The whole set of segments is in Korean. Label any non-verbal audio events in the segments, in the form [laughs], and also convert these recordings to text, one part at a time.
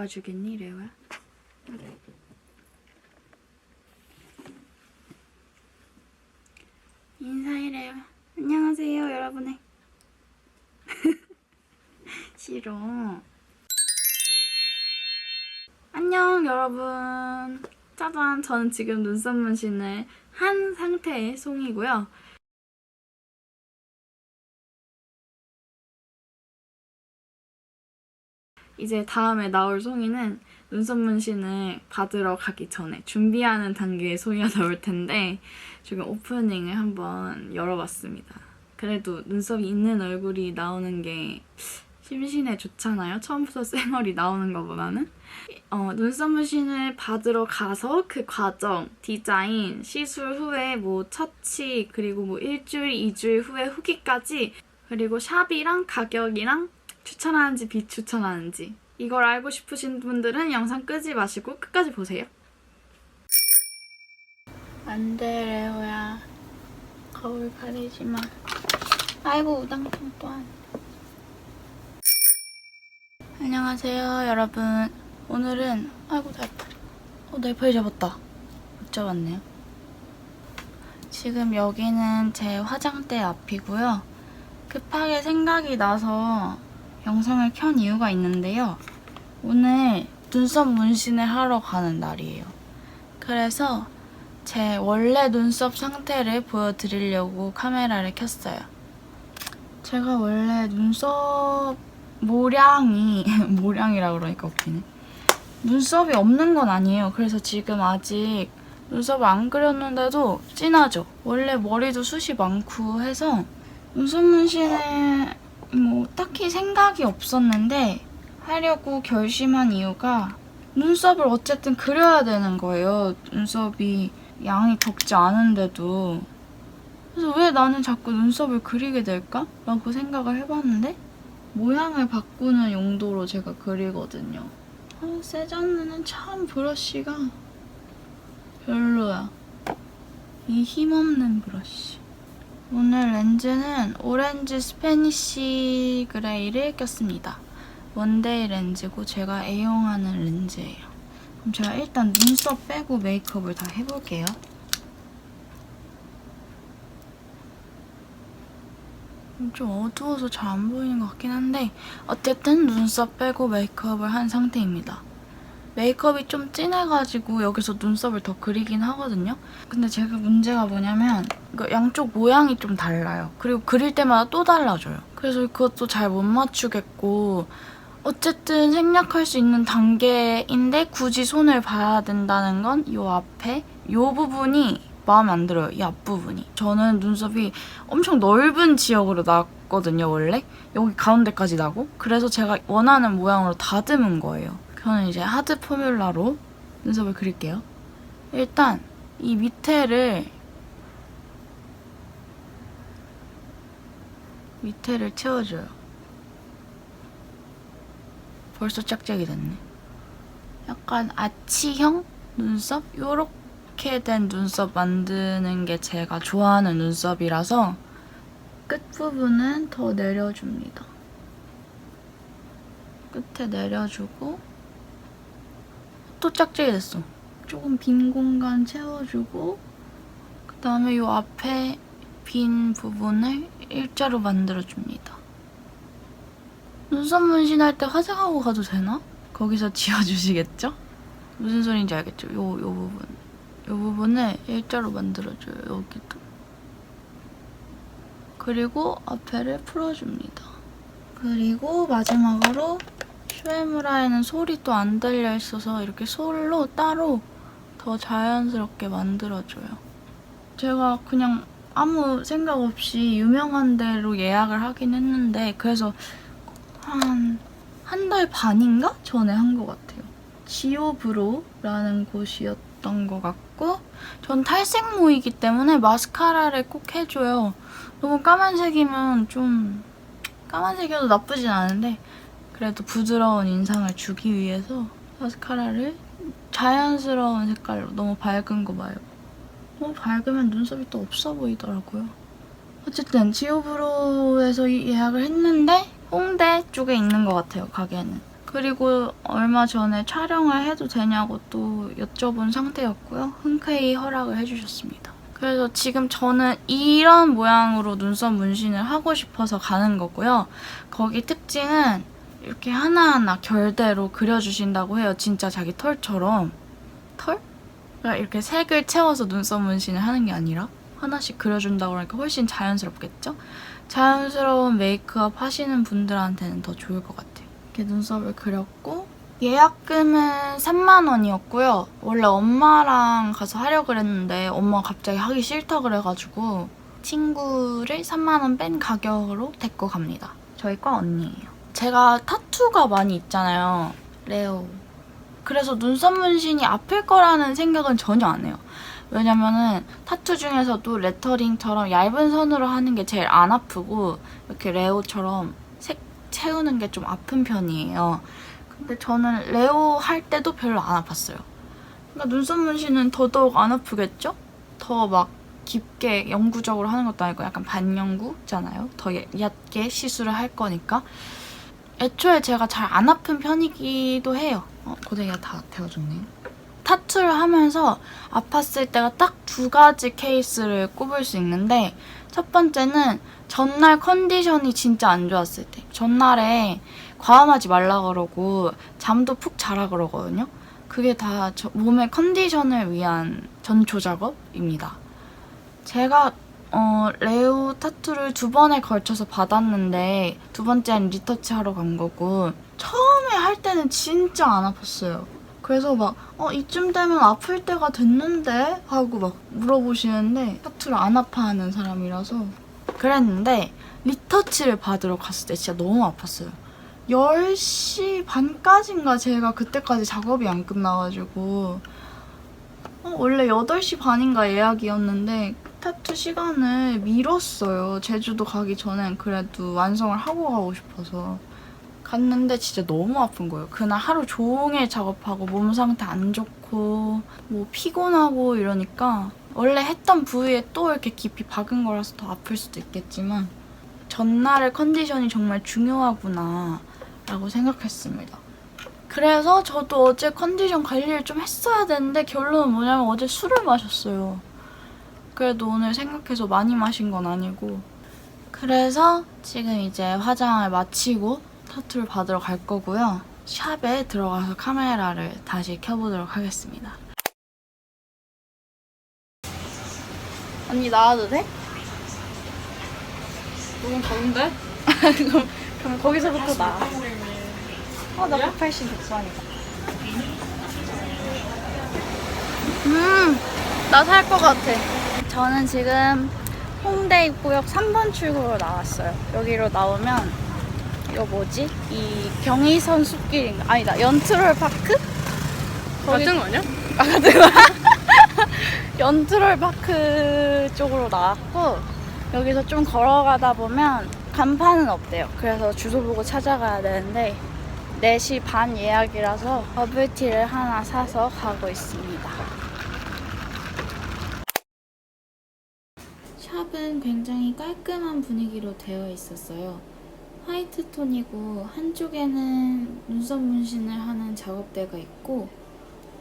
들어가 주겠니, 레오야? 인사해, 레오야. 안녕하세요, 여러분의. [laughs] 싫어. 안녕, 여러분. 짜잔, 저는 지금 눈썹 문신을 한 상태의 송이고요. 이제 다음에 나올 송이는 눈썹 문신을 받으러 가기 전에 준비하는 단계의 송이가 [laughs] 나올 텐데 지금 오프닝을 한번 열어봤습니다. 그래도 눈썹이 있는 얼굴이 나오는 게 심신에 좋잖아요. 처음부터 쌩얼이 나오는 것보다는. 어, 눈썹 문신을 받으러 가서 그 과정, 디자인, 시술 후에 뭐 처치, 그리고 뭐 일주일, 이주일 후에 후기까지 그리고 샵이랑 가격이랑 추천하는지 비추천하는지 이걸 알고 싶으신 분들은 영상 끄지 마시고 끝까지 보세요. 안 돼 레오야 거울 가리지 마. 아이고 우당탕 또한. 안녕하세요 여러분. 오늘은 아이고 날파리. 어 날파리 잡았다. 못 잡았네요. 지금 여기는 제 화장대 앞이고요. 급하게 생각이 나서 영상을 켠 이유가 있는데요. 오늘 눈썹 문신을 하러 가는 날이에요. 그래서 제 원래 눈썹 상태를 보여드리려고 카메라를 켰어요. 제가 원래 눈썹 모량이 [laughs] 모량이라 그러니까 웃기네. 눈썹이 없는 건 아니에요. 그래서 지금 아직 눈썹을 안 그렸는데도 진하죠. 원래 머리도 숱이 많고 해서 눈썹 문신에 뭐 딱히 생각이 없었는데 하려고 결심한 이유가 눈썹을 어쨌든 그려야 되는 거예요. 눈썹이 양이 적지 않은데도. 그래서 왜 나는 자꾸 눈썹을 그리게 될까? 라고 생각을 해봤는데 모양을 바꾸는 용도로 제가 그리거든요. 아, 세잔느는 참 브러쉬가 별로야. 이 힘없는 브러쉬. 오늘 렌즈는 오렌지 스페니쉬 그레이를 꼈습니다. 원데이 렌즈고 제가 애용하는 렌즈예요. 그럼 제가 일단 눈썹 빼고 메이크업을 다 해볼게요. 좀 어두워서 잘 안 보이는 것 같긴 한데 어쨌든 눈썹 빼고 메이크업을 한 상태입니다. 메이크업이 좀 진해가지고 여기서 눈썹을 더 그리긴 하거든요. 근데 제가 문제가 뭐냐면 양쪽 모양이 좀 달라요. 그리고 그릴 때마다 또 달라져요. 그래서 그것도 잘 못 맞추겠고 어쨌든 생략할 수 있는 단계인데 굳이 손을 봐야 된다는 건 이 앞에 이 부분이 마음에 안 들어요. 이 앞부분이. 저는 눈썹이 엄청 넓은 지역으로 났거든요, 원래. 여기 가운데까지 나고. 그래서 제가 원하는 모양으로 다듬은 거예요. 저는 이제 하드 포뮬라로 눈썹을 그릴게요. 일단 이 밑에를 밑에를 채워줘요. 벌써 짝짝이 됐네. 약간 아치형 눈썹? 요렇게 된 눈썹 만드는 게 제가 좋아하는 눈썹이라서 끝부분은 더 내려줍니다. 끝에 내려주고 또 짝짝이 됐어. 조금 빈 공간 채워주고 그 다음에 요 앞에 빈 부분을 일자로 만들어줍니다. 눈썹 문신할 때 화장하고 가도 되나? 거기서 [laughs] 지워주시겠죠? 무슨 소리인지 알겠죠? 요, 요 부분. 요 부분을 일자로 만들어줘요, 여기도. 그리고 앞에를 풀어줍니다. 그리고 마지막으로 슈에무라에는 솔이 또안 달려 있어서 이렇게 솔로 따로 더 자연스럽게 만들어줘요. 제가 그냥 아무 생각 없이 유명한 데로 예약을 하긴 했는데 그래서 한 한 달 반인가 전에 한 것 같아요. 지오브로라는 곳이었던 것 같고 전 탈색모이기 때문에 마스카라를 꼭 해줘요. 너무 까만색이면 좀 까만색이어도 나쁘진 않은데 그래도 부드러운 인상을 주기 위해서 마스카라를 자연스러운 색깔로 너무 밝은 거 말고 너무 밝으면 눈썹이 또 없어 보이더라고요. 어쨌든 지오브로에서 이 예약을 했는데 홍대 쪽에 있는 것 같아요 가게는. 그리고 얼마 전에 촬영을 해도 되냐고 또 여쭤본 상태였고요. 흔쾌히 허락을 해주셨습니다. 그래서 지금 저는 이런 모양으로 눈썹 문신을 하고 싶어서 가는 거고요. 거기 특징은 이렇게 하나하나 결대로 그려주신다고 해요. 진짜 자기 털처럼. 털? 그러니까 이렇게 색을 채워서 눈썹 문신을 하는 게 아니라 하나씩 그려준다고 하니까 훨씬 자연스럽겠죠? 자연스러운 메이크업 하시는 분들한테는 더 좋을 것 같아요. 이렇게 눈썹을 그렸고 예약금은 3만 원이었고요. 원래 엄마랑 가서 하려고 그랬는데 엄마가 갑자기 하기 싫다 그래가지고 친구를 3만 원 뺀 가격으로 데리고 갑니다. 저희 과 언니예요. 제가 타투가 많이 있잖아요. 레오. 그래서 눈썹 문신이 아플 거라는 생각은 전혀 안 해요. 왜냐면은 타투 중에서도 레터링처럼 얇은 선으로 하는 게 제일 안 아프고 이렇게 레오처럼 색 채우는 게 좀 아픈 편이에요. 근데 저는 레오 할 때도 별로 안 아팠어요. 그러니까 눈썹 문신은 더더욱 안 아프겠죠? 더 막 깊게 영구적으로 하는 것도 아니고 약간 반영구잖아요. 더 얕- 얕게 시술을 할 거니까. 애초에 제가 잘 안 아픈 편이기도 해요. 어, 고데기가 다 데워졌네. 타투를 하면서 아팠을 때가 딱 두 가지 케이스를 꼽을 수 있는데 첫 번째는 전날 컨디션이 진짜 안 좋았을 때 전날에 과음하지 말라 그러고 잠도 푹 자라 그러거든요. 그게 다 저- 몸의 컨디션을 위한 전조 작업입니다. 제가 어, 레오 타투를 두 번에 걸쳐서 받았는데 두 번째는 리터치 하러 간 거고 처음에 할 때는 진짜 안 아팠어요. 그래서 막 어, 이쯤 되면 아플 때가 됐는데 하고 막 물어보시는데 타투를 안 아파하는 사람이라서 그랬는데 리터치를 받으러 갔을 때 진짜 너무 아팠어요. 10시 반까지인가 제가 그때까지 작업이 안 끝나가지고 어, 원래 8시 반인가 예약이었는데 타투 시간을 미뤘어요. 제주도 가기 전엔 그래도 완성을 하고 가고 싶어서 갔는데 진짜 너무 아픈 거예요. 그날 하루 종일 작업하고 몸 상태 안 좋고 뭐 피곤하고 이러니까 원래 했던 부위에 또 이렇게 깊이 박은 거라서 더 아플 수도 있겠지만 전날의 컨디션이 정말 중요하구나 라고 생각했습니다. 그래서 저도 어제 컨디션 관리를 좀 했어야 되는데 결론은 뭐냐면 어제 술을 마셨어요. 그래도 오늘 생각해서 많이 마신 건 아니고 그래서 지금 이제 화장을 마치고 타투를 받으러 갈 거고요. 샵에 들어가서 카메라를 다시 켜보도록 하겠습니다. 언니 나와도 돼? 너무 더운데? [laughs] 그럼, 그럼 거기서부터 나와. 어, 나 180 백반이다. 음, 나 살 것 같아. 저는 지금 홍대 입구역 3번 출구로 나왔어요. 여기로 나오면 이거 뭐지? 이 경의선 숲길인가? 아니다, 연트롤 파크? 거기- 같은 거 아니야? 아, 같은 거야? [laughs] 연트롤 파크 쪽으로 나왔고 여기서 좀 걸어가다 보면 간판은 없대요. 그래서 주소 보고 찾아가야 되는데 4시 반 예약이라서 버블티를 하나 사서 가고 있습니다. 샵은 굉장히 깔끔한 분위기로 되어 있었어요. 화이트 톤이고 한쪽에는 눈썹 문신을 하는 작업대가 있고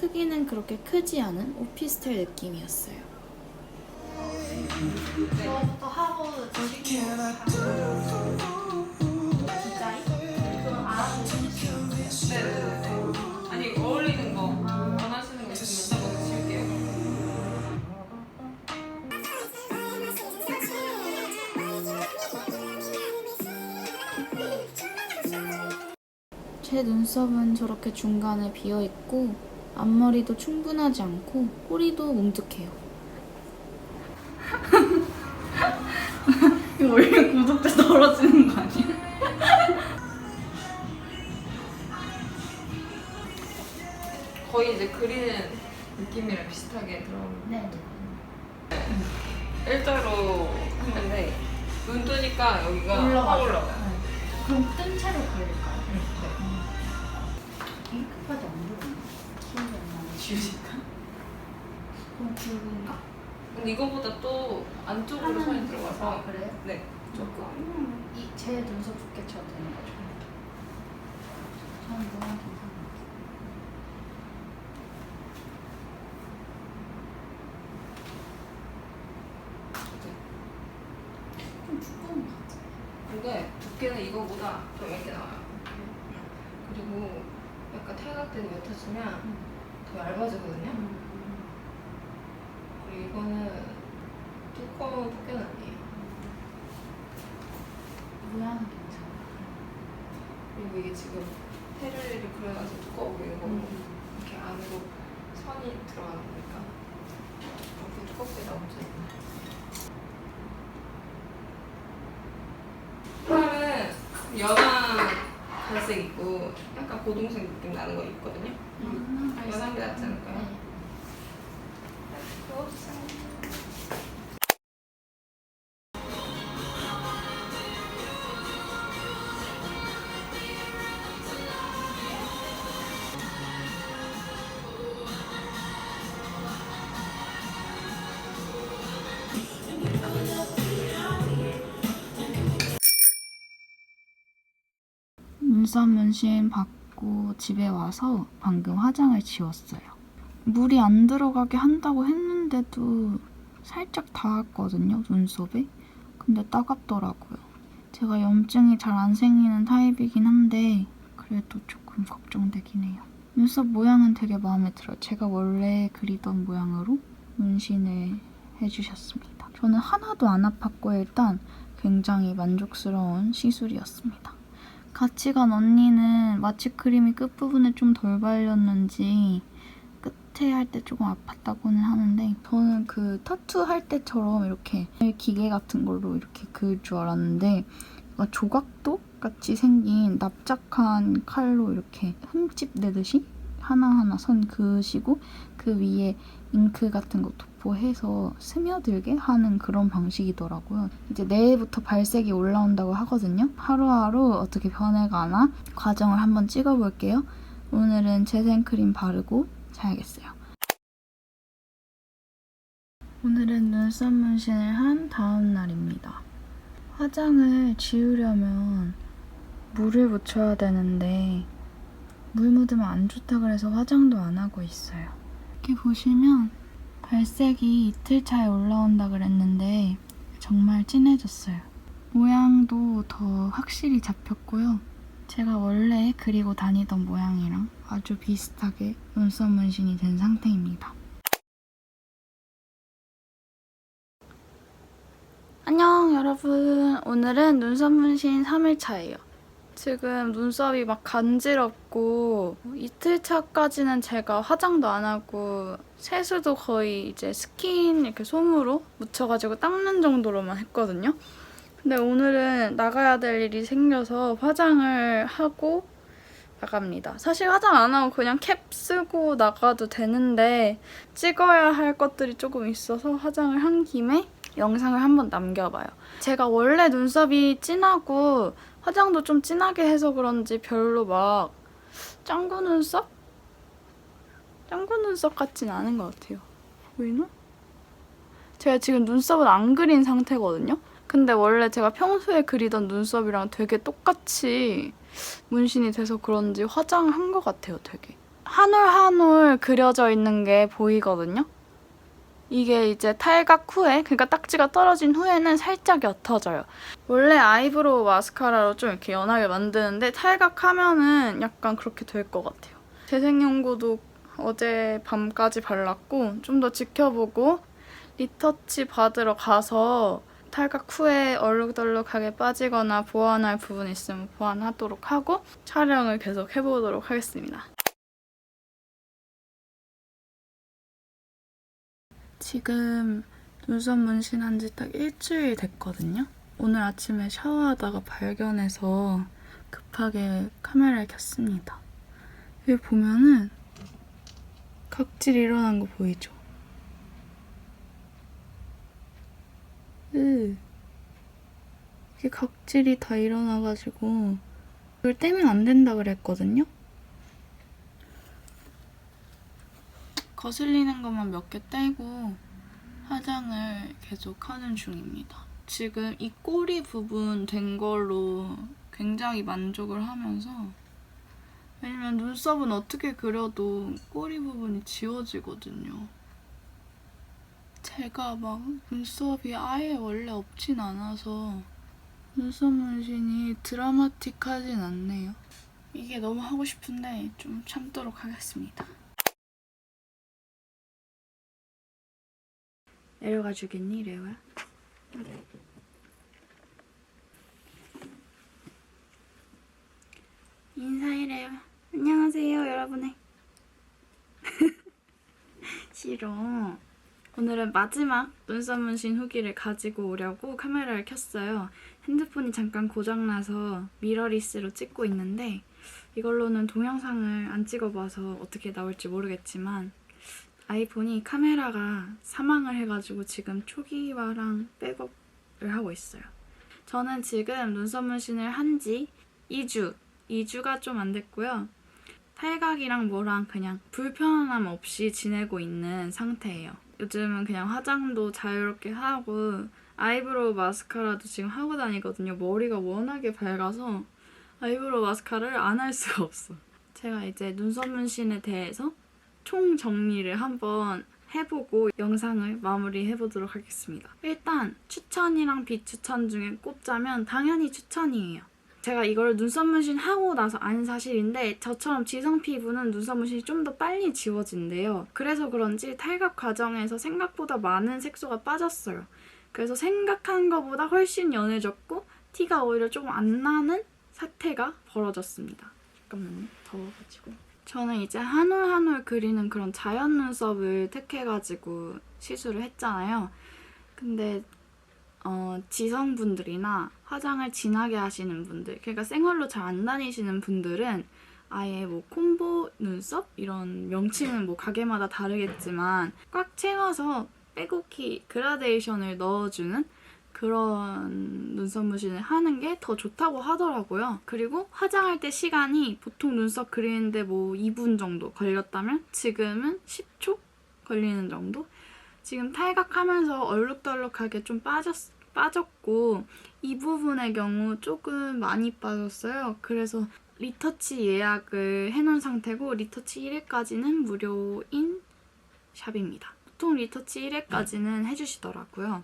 크기는 그렇게 크지 않은 오피스텔 느낌이었어요. 저부터 하고 아니 제 눈썹은 저렇게 중간에 비어 있고 앞머리도 충분하지 않고 꼬리도 뭉툭해요. [laughs] 이거 원래 구독자 떨어지는 거 아니야? [laughs] 거의 이제 그리는 느낌이랑 비슷하게 들어오는 네. 일자로 했는데 눈 뜨니까 여기가 올라가죠. 확 올라가. 그럼 뜬 채로 걸릴까 지우실까? 그럼 굵은가? 근데 이거보다 또 안쪽으로 손이 들어가서 그래요? 네 조금 이 제 눈썹 두께 쳐도 되는 거죠? 너무 괜찮아. 좀 두꺼운 것 같아. 근데 두께는 이거보다 더 얇게 나와요. 그리고 약간 탈각된 옅어지면 더 얇아지거든요. 그리고 이거는 두꺼운 두께는 아니에요. 모양은 괜찮아. 그리고 이게 지금 테르리를 그려놔서 두꺼워 보이는 거고 음. 이렇게 안으로 선이 들어가는 거니까 그렇게 두껍게 나오지 않나요? 팔은 연한 갈색 있고 약간 고동색 느낌 나는 거 있거든요. 음, 연한 게 낫지 않을까요? 네. 눈썹 문신 받고 집에 와서 방금 화장을 지웠어요. 물이 안 들어가게 한다고 했는데도 살짝 닿았거든요, 눈썹에. 근데 따갑더라고요. 제가 염증이 잘 안 생기는 타입이긴 한데 그래도 조금 걱정되긴 해요. 눈썹 모양은 되게 마음에 들어요. 제가 원래 그리던 모양으로 문신을 해주셨습니다. 저는 하나도 안 아팠고 일단 굉장히 만족스러운 시술이었습니다. 같이 간 언니는 마취 크림이 끝부분에 좀 덜 발렸는지 끝에 할 때 조금 아팠다고는 하는데 저는 그 타투 할 때처럼 이렇게 기계 같은 걸로 이렇게 그을 줄 알았는데 조각도 같이 생긴 납작한 칼로 이렇게 흠집 내듯이 하나하나 선 그으시고 그 위에 잉크 같은 거 도포해서 스며들게 하는 그런 방식이더라고요. 이제 내일부터 발색이 올라온다고 하거든요. 하루하루 어떻게 변해가나 과정을 한번 찍어볼게요. 오늘은 재생크림 바르고 자야겠어요. 오늘은 눈썹 문신을 한 다음 날입니다. 화장을 지우려면 물을 묻혀야 되는데 물 묻으면 안 좋다 그래서 화장도 안 하고 있어요. 이렇게 보시면 발색이 이틀 차에 올라온다 그랬는데 정말 진해졌어요. 모양도 더 확실히 잡혔고요. 제가 원래 그리고 다니던 모양이랑 아주 비슷하게 눈썹 문신이 된 상태입니다. 안녕 여러분. 오늘은 눈썹 문신 3일차예요. 지금 눈썹이 막 간지럽고 이틀 차까지는 제가 화장도 안 하고 세수도 거의 이제 스킨 이렇게 솜으로 묻혀가지고 닦는 정도로만 했거든요. 근데 오늘은 나가야 될 일이 생겨서 화장을 하고 나갑니다. 사실 화장 안 하고 그냥 캡 쓰고 나가도 되는데 찍어야 할 것들이 조금 있어서 화장을 한 김에 영상을 한번 남겨봐요. 제가 원래 눈썹이 진하고 화장도 좀 진하게 해서 그런지 별로 막 짱구 눈썹? 짱구 눈썹 같진 않은 것 같아요. 보이나? 제가 지금 눈썹은 안 그린 상태거든요. 근데 원래 제가 평소에 그리던 눈썹이랑 되게 똑같이 문신이 돼서 그런지 화장을 한것 같아요, 되게. 한 올 한 올 그려져 있는 게 보이거든요. 이게 이제 탈각 후에, 그러니까 딱지가 떨어진 후에는 살짝 옅어져요. 원래 아이브로우 마스카라로 좀 이렇게 연하게 만드는데 탈각하면은 약간 그렇게 될 것 같아요. 재생연고도 어제 밤까지 발랐고 좀 더 지켜보고 리터치 받으러 가서 탈각 후에 얼룩덜룩하게 빠지거나 보완할 부분 있으면 보완하도록 하고 촬영을 계속 해보도록 하겠습니다. 지금 눈썹 문신한 지 딱 일주일 됐거든요. 오늘 아침에 샤워하다가 발견해서 급하게 카메라를 켰습니다. 여기 보면은 각질 일어난 거 보이죠? 으. 이게 각질이 다 일어나가지고 이걸 떼면 안 된다 그랬거든요? 거슬리는 것만 몇 개 떼고 화장을 계속 하는 중입니다. 지금 이 꼬리 부분 된 걸로 굉장히 만족을 하면서 왜냐면 눈썹은 어떻게 그려도 꼬리 부분이 지워지거든요. 제가 막 눈썹이 아예 원래 없진 않아서 눈썹 문신이 드라마틱하진 않네요. 이게 너무 하고 싶은데 좀 참도록 하겠습니다. 내려가 주겠니, 레오야? 인사해래요. 안녕하세요, 여러분의. [laughs] 싫어. 오늘은 마지막 눈썹 문신 후기를 가지고 오려고 카메라를 켰어요. 핸드폰이 잠깐 고장나서 미러리스로 찍고 있는데 이걸로는 동영상을 안 찍어봐서 어떻게 나올지 모르겠지만 아이폰이 카메라가 사망을 해가지고 지금 초기화랑 백업을 하고 있어요. 저는 지금 눈썹 문신을 한 지 2주, 2주가 좀 안 됐고요. 탈각이랑 뭐랑 그냥 불편함 없이 지내고 있는 상태예요. 요즘은 그냥 화장도 자유롭게 하고 아이브로우 마스카라도 지금 하고 다니거든요. 머리가 워낙에 밝아서 아이브로우 마스카라를 안 할 수가 없어. 제가 이제 눈썹 문신에 대해서 총 정리를 한번 해보고 영상을 마무리해보도록 하겠습니다. 일단 추천이랑 비추천 중에 꼽자면 당연히 추천이에요. 제가 이걸 눈썹 문신 하고 나서 안 사실인데 저처럼 지성 피부는 눈썹 문신이 좀 더 빨리 지워진대요. 그래서 그런지 탈각 과정에서 생각보다 많은 색소가 빠졌어요. 그래서 생각한 것보다 훨씬 연해졌고 티가 오히려 조금 안 나는 사태가 벌어졌습니다. 잠깐만요. 더워가지고. 저는 이제 한 올 한 올 그리는 그런 자연 눈썹을 택해가지고 시술을 했잖아요. 근데 어, 지성분들이나 화장을 진하게 하시는 분들, 그러니까 생얼로 잘 안 다니시는 분들은 아예 뭐 콤보 눈썹 이런 명칭은 뭐 가게마다 다르겠지만 꽉 채워서 빼곡히 그라데이션을 넣어주는 그런 눈썹 문신을 하는 게 더 좋다고 하더라고요. 그리고 화장할 때 시간이 보통 눈썹 그리는데 뭐 2분 정도 걸렸다면 지금은 10초 걸리는 정도? 지금 탈각하면서 얼룩덜룩하게 좀 빠졌, 빠졌고 이 부분의 경우 조금 많이 빠졌어요. 그래서 리터치 예약을 해놓은 상태고 리터치 1회까지는 무료인 샵입니다. 보통 리터치 1회까지는 해주시더라고요.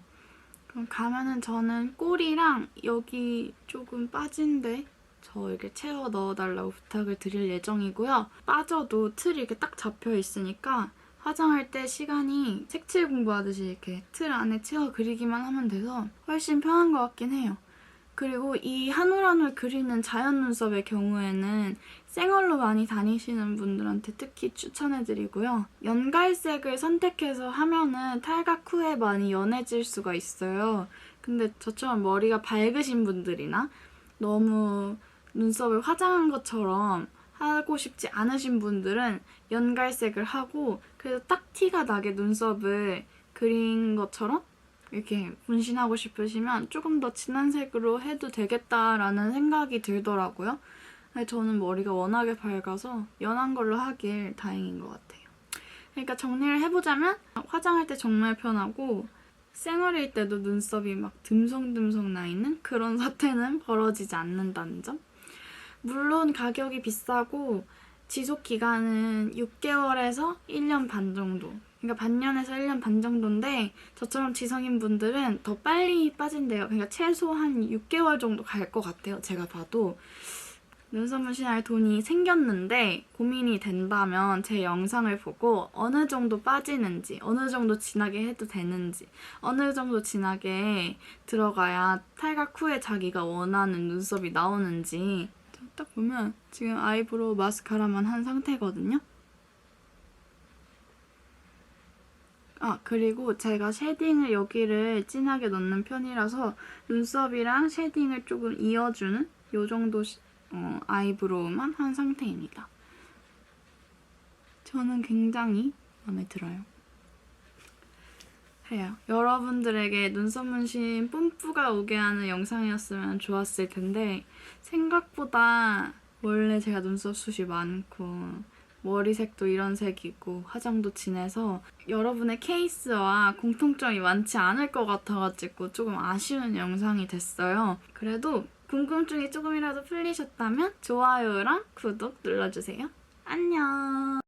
그럼 가면은 저는 꼬리랑 여기 조금 빠진데 저 이렇게 채워 넣어달라고 부탁을 드릴 예정이고요. 빠져도 틀이 이렇게 딱 잡혀 있으니까 화장할 때 시간이 색칠 공부하듯이 이렇게 틀 안에 채워 그리기만 하면 돼서 훨씬 편한 것 같긴 해요. 그리고 이 한 올 한 올 그리는 자연 눈썹의 경우에는 생얼로 많이 다니시는 분들한테 특히 추천해드리고요. 연갈색을 선택해서 하면은 탈각 후에 많이 연해질 수가 있어요. 근데 저처럼 머리가 밝으신 분들이나 너무 눈썹을 화장한 것처럼 하고 싶지 않으신 분들은 연갈색을 하고 그래서 딱 티가 나게 눈썹을 그린 것처럼 이렇게 문신하고 싶으시면 조금 더 진한 색으로 해도 되겠다라는 생각이 들더라고요. 저는 머리가 워낙에 밝아서 연한 걸로 하길 다행인 것 같아요. 그러니까 정리를 해보자면 화장할 때 정말 편하고 생얼일 때도 눈썹이 막 듬성듬성 나 있는 그런 [laughs] 사태는 벌어지지 않는다는 점. 물론 가격이 비싸고 지속 기간은 6개월에서 1년 반 정도. 그러니까 반년에서 1년 반 정도인데 저처럼 지성인 분들은 더 빨리 빠진대요. 그러니까 최소 한 6개월 정도 갈 것 같아요. 제가 봐도. 눈썹 문신할 돈이 생겼는데 고민이 된다면 제 영상을 보고 어느 정도 빠지는지, 어느 정도 진하게 해도 되는지, 어느 정도 진하게 들어가야 탈각 후에 자기가 원하는 눈썹이 나오는지 딱 보면 지금 아이브로우 마스카라만 한 상태거든요. 아 그리고 제가 쉐딩을 여기를 진하게 넣는 편이라서 눈썹이랑 쉐딩을 조금 이어주는 요 정도 시- 어, 아이브로우만 한 상태입니다. 저는 굉장히 마음에 들어요. 해요. 여러분들에게 눈썹 문신 뿜뿌가 오게 하는 영상이었으면 좋았을 텐데 생각보다 원래 제가 눈썹 숱이 많고 머리색도 이런 색이고 화장도 진해서 여러분의 케이스와 공통점이 많지 않을 것 같아가지고 조금 아쉬운 영상이 됐어요. 그래도 궁금증이 조금이라도 풀리셨다면 좋아요랑 구독 눌러주세요. 안녕.